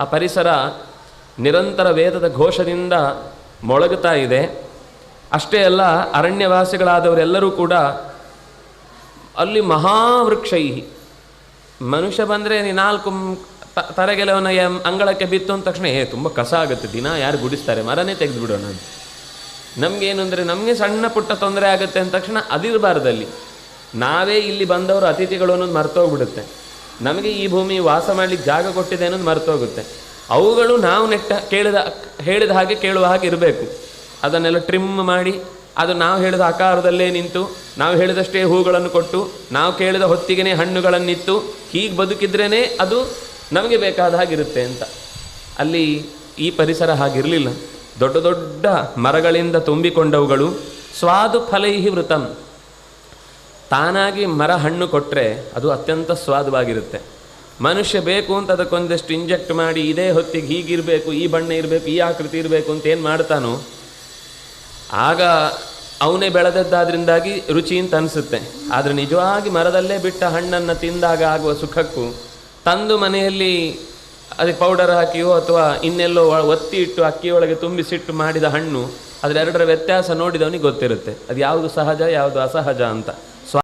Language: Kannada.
ಆ ಪರಿಸರ ನಿರಂತರ ವೇದದ ಘೋಷದಿಂದ ಮೊಳಗುತ್ತಾ ಇದೆ. ಅಷ್ಟೇ ಅಲ್ಲ, ಅರಣ್ಯವಾಸಿಗಳಾದವರೆಲ್ಲರೂ ಕೂಡ ಅಲ್ಲಿ ಮಹಾವೃಕ್ಷೈ ಮನುಷ್ಯ ಬಂದರೆ ನಾಲ್ಕು ತರಗೆಲವನ್ನು ಅಂಗಳಕ್ಕೆ ಬಿತ್ತು ಅಂದ ತಕ್ಷಣ, ಏ, ತುಂಬ ಕಸ ಆಗುತ್ತೆ, ದಿನ ಯಾರು ಗುಡಿಸ್ತಾರೆ? ಮರನೇ ತೆಗೆದು ಬಿಡೋಣ ಅಂತ. ನಮಗೇನು ಅಂದರೆ, ನಮಗೆ ಸಣ್ಣ ಪುಟ್ಟ ತೊಂದರೆ ಆಗುತ್ತೆ ಅಂದ ತಕ್ಷಣ, ಅದಿರಬಾರ್ದಲ್ಲಿ. ನಾವೇ ಇಲ್ಲಿ ಬಂದವರು ಅತಿಥಿಗಳು ಅನ್ನೋದು ಮರ್ತೋಗ್ಬಿಡುತ್ತೆ. ನಮಗೆ ಈ ಭೂಮಿ ವಾಸ ಮಾಡಲಿಕ್ಕೆ ಜಾಗ ಕೊಟ್ಟಿದೆ ಅನ್ನೋದು ಮರ್ತೋಗುತ್ತೆ. ಅವುಗಳು ನಾವು ನೆಟ್ಟ ಕೇಳಿದ, ಹೇಳಿದ ಹಾಗೆ ಕೇಳುವ ಹಾಗೆ ಇರಬೇಕು. ಅದನ್ನೆಲ್ಲ ಟ್ರಿಮ್ ಮಾಡಿ, ಅದು ನಾವು ಹೇಳಿದ ಆಕಾರದಲ್ಲೇ ನಿಂತು, ನಾವು ಹೇಳಿದಷ್ಟೇ ಹೂಗಳನ್ನು ಕೊಟ್ಟು, ನಾವು ಕೇಳಿದ ಹೊತ್ತಿಗೆ ಹಣ್ಣುಗಳನ್ನಿತ್ತು, ಹೀಗೆ ಬದುಕಿದ್ರೇ ಅದು ನಮಗೆ ಬೇಕಾದ ಹಾಗಿರುತ್ತೆ ಅಂತ. ಅಲ್ಲಿ ಈ ಪರಿಸರ ಹಾಗಿರಲಿಲ್ಲ. ದೊಡ್ಡ ದೊಡ್ಡ ಮರಗಳಿಂದ ತುಂಬಿಕೊಂಡವುಗಳು, ಸ್ವಾದು ಫಲೈಹಿ ವೃತಂ. ತಾನಾಗಿ ಮರ ಹಣ್ಣು ಕೊಟ್ಟರೆ ಅದು ಅತ್ಯಂತ ಸ್ವಾದವಾಗಿರುತ್ತೆ. ಮನುಷ್ಯ ಬೇಕು ಅಂತ ಅದಕ್ಕೊಂದಷ್ಟು ಇಂಜೆಕ್ಟ್ ಮಾಡಿ ಇದೇ ಹೊತ್ತಿಗೆ ಹೀಗಿರಬೇಕು, ಈ ಬಣ್ಣ ಇರಬೇಕು, ಈ ಆಕೃತಿ ಇರಬೇಕು ಅಂತ ಏನು ಮಾಡ್ತಾನೋ, ಆಗ ಅವನೇ ಬೆಳೆದದ್ದಾದ್ರಿಂದಾಗಿ ರುಚಿ ಅಂತ ಅನಿಸುತ್ತೆ. ಆದರೆ ನಿಜವಾಗಿ ಮರದಲ್ಲೇ ಬಿಟ್ಟ ಹಣ್ಣನ್ನು ತಿಂದಾಗ ಆಗುವ ಸುಖಕ್ಕೂ, ತಂದು ಮನೆಯಲ್ಲಿ ಅದಕ್ಕೆ ಪೌಡರ್ ಹಾಕಿಯೋ ಅಥವಾ ಇನ್ನೆಲ್ಲೋ ಒತ್ತಿ ಇಟ್ಟು ಅಕ್ಕಿಯೊಳಗೆ ತುಂಬಿಸಿಟ್ಟು ಮಾಡಿದ ಹಣ್ಣು, ಅದರೆರಡರ ವ್ಯತ್ಯಾಸ ನೋಡಿದವನಿಗೆ ಗೊತ್ತಿರುತ್ತೆ. ಅದು ಯಾವುದು ಸಹಜ, ಯಾವುದು ಅಸಹಜ ಅಂತ.